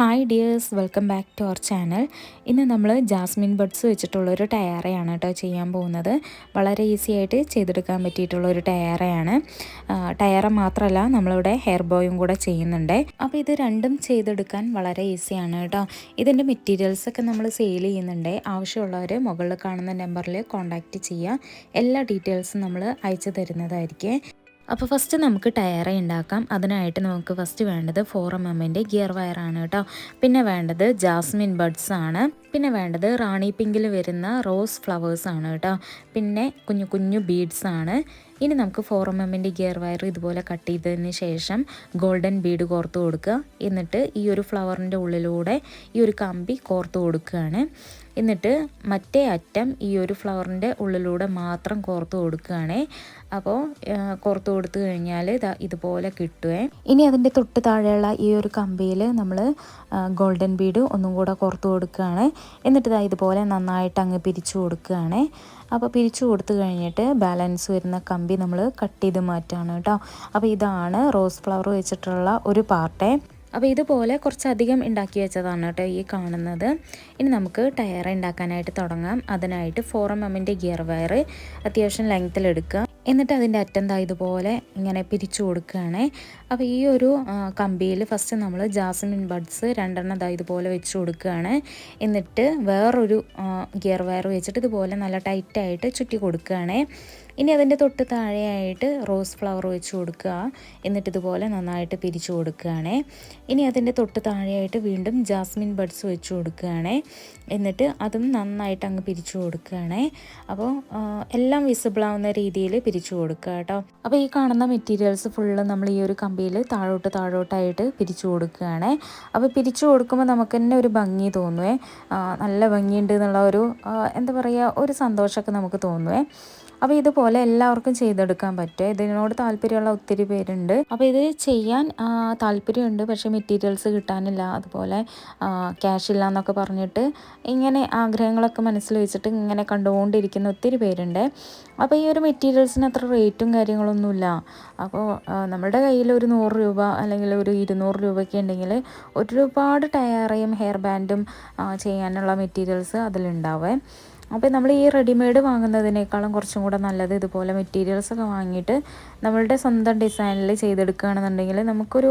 Hi dears welcome back to our channel ഇന്ന് നമ്മൾ Jasmine buds വെച്ചിട്ടുള്ള ഒരു ടയറയാണ് കേട്ടോ ചെയ്യാൻ പോകുന്നത്. വളരെ ഈസി ആയിട്ട് ചെയ്തെടുക്കാൻ പറ്റിയിട്ടുള്ള ഒരു ടയറയാണ് ടയറ മാത്രമല്ല നമ്മളിവിടെ ഹെയർ ബോയും കൂടെ ചെയ്യുന്നുണ്ട്. അപ്പോൾ ഇത് രണ്ടും ചെയ്തെടുക്കാൻ വളരെ ഈസിയാണ് കേട്ടോ. ഇതിന്റെ മെറ്റീരിയൽസൊക്കെ നമ്മൾ സെയിൽ ചെയ്യുന്നുണ്ട്. ആവശ്യമുള്ളവർ മുകളിൽ കാണുന്ന നമ്പറിൽ കോൺടാക്റ്റ് ചെയ്യുക എല്ലാ ഡീറ്റെയിൽസും നമ്മൾ അയച്ചു തരുന്നതായിരിക്കും. അപ്പോൾ ഫസ്റ്റ് നമുക്ക് ടയർ ഉണ്ടാക്കാം അതിനായിട്ട് നമുക്ക് ഫസ്റ്റ് വേണ്ടത് ഫോർ എം എമ്മിന്റെ ഗിയർ വയറാണ് കേട്ടോ. പിന്നെ വേണ്ടത് ജാസ്മിൻ ബഡ്സ് ആണ്. പിന്നെ വേണ്ടത് റാണി പിങ്കിൽ വരുന്ന റോസ് ഫ്ലവേഴ്സ് ആണ് കേട്ടോ. പിന്നെ കുഞ്ഞു കുഞ്ഞു ബീഡ്സ് ആണ്. ഇനി നമുക്ക് ഫോർ എം എമ്മിന്റെ ഗിയർ വയർ ഇതുപോലെ കട്ട് ചെയ്തതിന് ശേഷം ഗോൾഡൻ ബീഡ് കോർത്ത് കൊടുക്കുക. എന്നിട്ട് ഈ ഒരു ഫ്ലവറിന്റെ ഉള്ളിലൂടെ ഈ ഒരു കമ്പി കോർത്ത് കൊടുക്കുകയാണ്. എന്നിട്ട് മറ്റേ അറ്റം ഈ ഒരു ഫ്ലവറിന്റെ ഉള്ളിലൂടെ മാത്രം കോർത്ത് കൊടുക്കുകയാണേ. അപ്പോൾ കോർത്ത് കൊടുത്തു കഴിഞ്ഞാൽ ഇതാ ഇതുപോലെ കിട്ടുവേ. ഇനി അതിന്റെ തൊട്ട് താഴെയുള്ള ഈ ഒരു കമ്പിയിൽ നമ്മൾ ഗോൾഡൻ ബീഡ് ഒന്നും കൂടെ കോർത്ത് കൊടുക്കുകയാണ്. എന്നിട്ട് ഇതാ ഇതുപോലെ നന്നായിട്ട് അങ്ങ് പിരിച്ചു കൊടുക്കുകയാണ്. അപ്പോൾ പിരിച്ചു കൊടുത്തു കഴിഞ്ഞിട്ട് ബാലൻസ് വരുന്ന കമ്പി നമ്മൾ കട്ട് ചെയ്ത് മാറ്റുകയാണ് കേട്ടോ. അപ്പോൾ ഇതാണ് റോസ് ഫ്ലവർ വെച്ചിട്ടുള്ള ഒരു പാർട്ടേ. അപ്പോൾ ഇതുപോലെ കുറച്ചധികം ഉണ്ടാക്കി വെച്ചതാണ് കേട്ടോ ഈ കാണുന്നത്. ഇനി നമുക്ക് ടയർ ഉണ്ടാക്കാനായിട്ട് തുടങ്ങാം. അതിനായിട്ട് ഫോർ എം എമ്മിന്റെ ഗിയർ വയർ അത്യാവശ്യം ലെങ്ത്തിൽ എടുക്കുക. എന്നിട്ട് അതിന്റെ അറ്റം ദാ ഇതുപോലെ ഇങ്ങനെ പിരിച്ചു കൊടുക്കുകയാണേ. അപ്പോൾ ഈ ഒരു കമ്പിയിൽ ഫസ്റ്റ് നമ്മൾ ജാസ്മിൻ ബഡ്സ് രണ്ടെണ്ണം ദാ ഇതുപോലെ വെച്ച് കൊടുക്കുകയാണ്. എന്നിട്ട് വേറൊരു ഗിയർ വയർ വെച്ചിട്ട് ഇതുപോലെ നല്ല ടൈറ്റായിട്ട് ചുറ്റി കൊടുക്കുകയാണ്. ഇനി അതിന്റെ തൊട്ട് താഴെയായിട്ട് റോസ് ഫ്ലവർ വെച്ച് കൊടുക്കുക. എന്നിട്ട് ഇതുപോലെ നന്നായിട്ട് പിരിച്ചു കൊടുക്കുകയാണേ. ഇനി അതിന്റെ തൊട്ട് താഴെയായിട്ട് വീണ്ടും ജാസ്മിൻ ബഡ്സ് വെച്ച് കൊടുക്കുകയാണേ. എന്നിട്ട് അതും നന്നായിട്ട് അങ്ങ് പിരിച്ചു കൊടുക്കുകയാണേ. അപ്പോൾ എല്ലാം വിസിബിൾ ആവുന്ന രീതിയിൽ പിരിച്ചു കൊടുക്കുക കേട്ടോ. അപ്പോൾ ഈ കാണുന്ന മെറ്റീരിയൽസ് ഫുള്ള് നമ്മൾ ഈ ഒരു കമ്പിയിൽ താഴോട്ട് താഴോട്ടായിട്ട് പിരിച്ചു കൊടുക്കുകയാണേ. അപ്പോൾ പിരിച്ചു കൊടുക്കുമ്പോൾ നമുക്ക് തന്നെ ഒരു ഭംഗി തോന്നുവേ. നല്ല ഭംഗിയുണ്ട് എന്നുള്ള ഒരു എന്താ പറയുക ഒരു സന്തോഷമൊക്കെ നമുക്ക് തോന്നുവേ. അപ്പോൾ ഇതുപോലെ എല്ലാവർക്കും ചെയ്തെടുക്കാൻ പറ്റും. ഇതിനോട് താല്പര്യമുള്ള ഒത്തിരി പേരുണ്ട്. അപ്പോൾ ഇത് ചെയ്യാൻ താല്പര്യമുണ്ട്. പക്ഷേ മെറ്റീരിയൽസ് കിട്ടാനില്ല. അതുപോലെ ക്യാഷ് ഇല്ല എന്നൊക്കെ പറഞ്ഞിട്ട് ഇങ്ങനെ ആഗ്രഹങ്ങളൊക്കെ മനസ്സിൽ വെച്ചിട്ട് ഇങ്ങനെ കണ്ടുകൊണ്ടിരിക്കുന്ന ഒത്തിരി പേരുണ്ട്. അപ്പോൾ ഈ ഒരു മെറ്റീരിയൽസിന് അത്ര റേറ്റും കാര്യങ്ങളൊന്നുമില്ല അപ്പോൾ നമ്മുടെ കയ്യിൽ ഒരു നൂറ് രൂപ അല്ലെങ്കിൽ ഒരു ഇരുന്നൂറ് രൂപയൊക്കെ ഉണ്ടെങ്കിൽ ഒരുപാട് ടയറയും ഹെയർ ബാൻഡും ചെയ്യാനുള്ള മെറ്റീരിയൽസ് അതിലുണ്ടാവേ. അപ്പോൾ നമ്മൾ ഈ റെഡിമെയ്ഡ് വാങ്ങുന്നതിനേക്കാളും കുറച്ചും കൂടെ നല്ലത് ഇതുപോലെ മെറ്റീരിയൽസൊക്കെ വാങ്ങിയിട്ട് നമ്മളുടെ സ്വന്തം ഡിസൈനിൽ ചെയ്തെടുക്കുകയാണെന്നുണ്ടെങ്കിൽ നമുക്കൊരു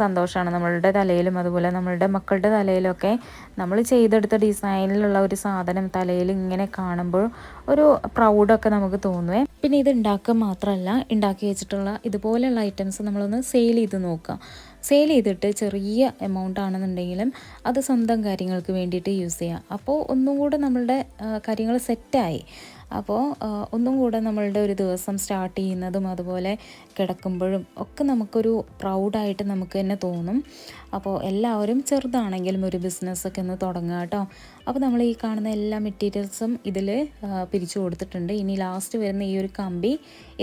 സന്തോഷമാണ് നമ്മളുടെ തലയിലും അതുപോലെ നമ്മളുടെ മക്കളുടെ തലയിലൊക്കെ നമ്മൾ ചെയ്തെടുത്ത ഡിസൈനിലുള്ള ഒരു സാധനം തലയിൽ ഇങ്ങനെ കാണുമ്പോൾ ഒരു പ്രൗഡൊക്കെ നമുക്ക് തോന്നുവേ. പിന്നെ ഇത് ഉണ്ടാക്കുക മാത്രമല്ല ഉണ്ടാക്കി വെച്ചിട്ടുള്ള ഇതുപോലെയുള്ള ഐറ്റംസ് നമ്മളൊന്ന് സെയിൽ ചെയ്ത് നോക്കുക. സെയിൽ ചെയ്തിട്ട് ചെറിയ എമൗണ്ട് ആണെന്നുണ്ടെങ്കിലും അത് സ്വന്തം കാര്യങ്ങൾക്ക് വേണ്ടിയിട്ട് യൂസ് ചെയ്യാം. അപ്പോൾ ഒന്നും കൂടെ നമ്മളുടെ കാര്യങ്ങൾ സെറ്റായി അപ്പോൾ ഒന്നും കൂടെ നമ്മളുടെ ഒരു ദിവസം സ്റ്റാർട്ട് ചെയ്യുന്നതും അതുപോലെ കിടക്കുമ്പോഴും ഒക്കെ നമുക്കൊരു പ്രൗഡായിട്ട് നമുക്ക് തന്നെ തോന്നും. അപ്പോൾ എല്ലാവരും ചെറുതാണെങ്കിലും ഒരു ബിസിനസ്സൊക്കെ ഒന്ന് തുടങ്ങുക കേട്ടോ. അപ്പോൾ നമ്മൾ ഈ കാണുന്ന എല്ലാ മെറ്റീരിയൽസും ഇതിൽ പിരിച്ചു കൊടുത്തിട്ടുണ്ട്. ഇനി ലാസ്റ്റ് വരുന്ന ഈ ഒരു കമ്പി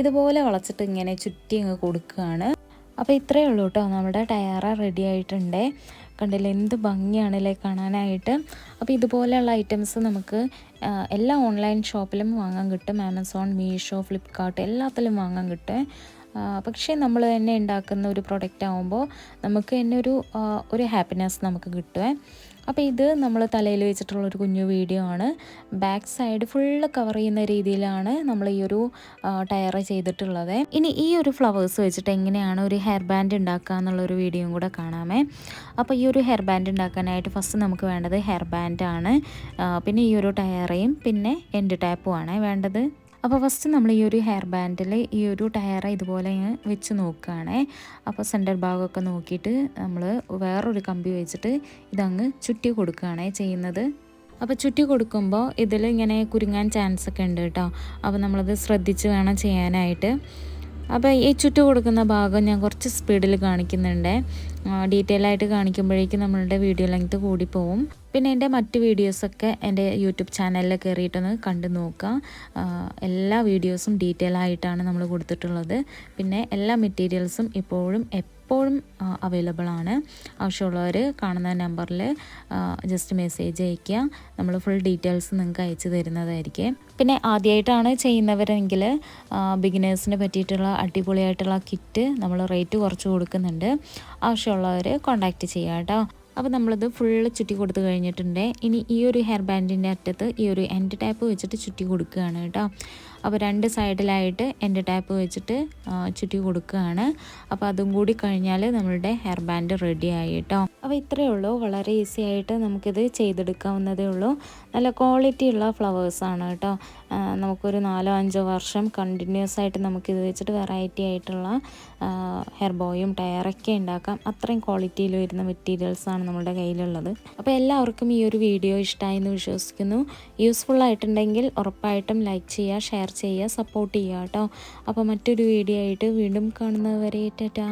ഇതുപോലെ വളച്ചിട്ട് ഇങ്ങനെ ചുറ്റി അങ്ങ് കൊടുക്കുകയാണ്. അപ്പോൾ ഇത്രയേ ഉള്ളൂ കേട്ടോ. നമ്മുടെ ടയറ റെഡി ആയിട്ടുണ്ട്. കണ്ടില്ലേ എന്ത് ഭംഗിയാണല്ലേ കാണാനായിട്ട്. അപ്പോൾ ഇതുപോലെയുള്ള ഐറ്റംസ് നമുക്ക് എല്ലാ ഓൺലൈൻ ഷോപ്പിലും വാങ്ങാൻ കിട്ടും. ആമസോൺ മീഷോ ഫ്ലിപ്കാർട്ട് എല്ലാത്തിലും വാങ്ങാൻ കിട്ടും. പക്ഷേ നമ്മൾ തന്നെ ഉണ്ടാക്കുന്ന ഒരു പ്രൊഡക്റ്റ് ആകുമ്പോൾ നമുക്ക് തന്നെ ഒരു ഒരു ഹാപ്പിനെസ് നമുക്ക് കിട്ടുമേ അപ്പോൾ ഇത് നമ്മൾ തലയിൽ വെച്ചിട്ടുള്ള ഒരു കുഞ്ഞു വീഡിയോ ആണ്. ബാക്ക് സൈഡ് ഫുള്ള് കവർ ചെയ്യുന്ന രീതിയിലാണ് നമ്മൾ ഈ ഒരു ടയർ ചെയ്തിട്ടുള്ളത്. ഇനി ഈ ഒരു ഫ്ലവേഴ്സ് വെച്ചിട്ട് എങ്ങനെയാണ് ഒരു ഹെയർ ബാൻഡ് ഉണ്ടാക്കുക എന്നുള്ളൊരു വീഡിയോയും കൂടെ കാണാമേ. അപ്പോൾ ഈ ഒരു ഹെയർ ബാൻഡ് ഉണ്ടാക്കാനായിട്ട് ഫസ്റ്റ് നമുക്ക് വേണ്ടത് ഹെയർ ബാൻഡാണ് പിന്നെ ഈ ഒരു ടയറേയും പിന്നെ എൻഡ് ടാപ്പുമാണ് വേണ്ടത് അപ്പോൾ ഫസ്റ്റ് നമ്മൾ ഈ ഒരു ഹെയർ ബാൻഡിൽ ഈ ഒരു ടയർ ഇതുപോലെ വെച്ച് നോക്കുകയാണേ. അപ്പോൾ സെന്റർ ഭാഗമൊക്കെ നോക്കിയിട്ട് നമ്മൾ വേറൊരു കമ്പി വെച്ചിട്ട് ഇതങ്ങ് ചുറ്റി കൊടുക്കുകയാണേ ചെയ്യുന്നത്. അപ്പോൾ ചുറ്റി കൊടുക്കുമ്പോൾ ഇതിൽ ഇങ്ങനെ കുരുങ്ങാൻ ചാൻസ് ഒക്കെ ഉണ്ട് കേട്ടോ. അപ്പോൾ നമ്മളത് ശ്രദ്ധിച്ച് വേണം ചെയ്യാനായിട്ട്. അപ്പോൾ ഈ ചുറ്റു കൊടുക്കുന്ന ഭാഗം ഞാൻ കുറച്ച് സ്പീഡിൽ കാണിക്കുന്നുണ്ട്. ഡീറ്റെയിൽ ആയിട്ട് കാണിക്കുമ്പോഴേക്കും നമ്മളുടെ വീഡിയോ ലെങ്ത് കൂടി പോവും. പിന്നെ എന്റെ മറ്റ് വീഡിയോസൊക്കെ എന്റെ യൂട്യൂബ് ചാനലിൽ കയറിയിട്ടൊന്ന് കണ്ടു നോക്കുക എല്ലാ വീഡിയോസും ഡീറ്റെയിൽ ആയിട്ടാണ് നമ്മൾ കൊടുത്തിട്ടുള്ളത്. പിന്നെ എല്ലാ മെറ്റീരിയൽസും ഇപ്പോഴും എപ്പോഴും അവൈലബിൾ ആണ്. ആവശ്യമുള്ളവർ കാണുന്ന നമ്പറിൽ ജസ്റ്റ് മെസ്സേജ് അയയ്ക്കുക നമ്മൾ ഫുൾ ഡീറ്റെയിൽസ് നിങ്ങൾക്ക് അയച്ചു തരുന്നതായിരിക്കും. പിന്നെ ആദ്യമായിട്ടാണ് ചെയ്യുന്നവരെങ്കിൽ ബിഗിനേഴ്സിന് പറ്റിയിട്ടുള്ള അടിപൊളിയായിട്ടുള്ള കിറ്റ് നമ്മൾ റേറ്റ് കുറച്ച് കൊടുക്കുന്നുണ്ട്. ആവശ്യമുള്ളവർ കോൺടാക്റ്റ് ചെയ്യാം കേട്ടോ. അപ്പോൾ നമ്മളിത് ഫുള്ള് ചുറ്റി കൊടുത്തു കഴിഞ്ഞിട്ടുണ്ട്. ഇനി ഈ ഒരു ഹെയർ ബാൻഡിന്റെ അറ്റത്ത് ഈ ഒരു എൻഡ് ടാപ്പ് വെച്ചിട്ട് ചുറ്റി കൊടുക്കുകയാണ് കേട്ടോ. അപ്പോൾ രണ്ട് സൈഡിലായിട്ട് എന്റെ ടാപ്പ് വെച്ചിട്ട് ചുറ്റി കൊടുക്കുകയാണ്. അപ്പോൾ അതും കൂടി കഴിഞ്ഞാൽ നമ്മളുടെ ഹെയർ ബാൻഡ് റെഡി ആയി കേട്ടോ. അപ്പോൾ ഇത്രയേ ഉള്ളൂ. വളരെ ഈസി ആയിട്ട് നമുക്കിത് ചെയ്തെടുക്കാവുന്നതേ ഉള്ളൂ. നല്ല ക്വാളിറ്റി ഉള്ള ഫ്ലവേഴ്സാണ് കേട്ടോ. നമുക്കൊരു നാലോ അഞ്ചോ വർഷം കണ്ടിന്യൂസ് ആയിട്ട് നമുക്കിത് വെച്ചിട്ട് വെറൈറ്റി ആയിട്ടുള്ള ഹെയർ ബോയും ടയറൊക്കെ ഉണ്ടാക്കാം. അത്രയും ക്വാളിറ്റിയിൽ വരുന്ന മെറ്റീരിയൽസാണ് നമ്മുടെ കയ്യിലുള്ളത്. അപ്പോൾ എല്ലാവർക്കും ഈ ഒരു വീഡിയോ ഇഷ്ടമായി എന്ന് വിശ്വസിക്കുന്നു. യൂസ്ഫുൾ ആയിട്ടുണ്ടെങ്കിൽ ഉറപ്പായിട്ടും ലൈക്ക് ചെയ്യുക ചെയ്യുക സപ്പോർട്ട് ചെയ്യുക കേട്ടോ. അപ്പോൾ മറ്റൊരു വീഡിയോ ആയിട്ട് വീണ്ടും കാണുന്നവരെ ടാറ്റാ.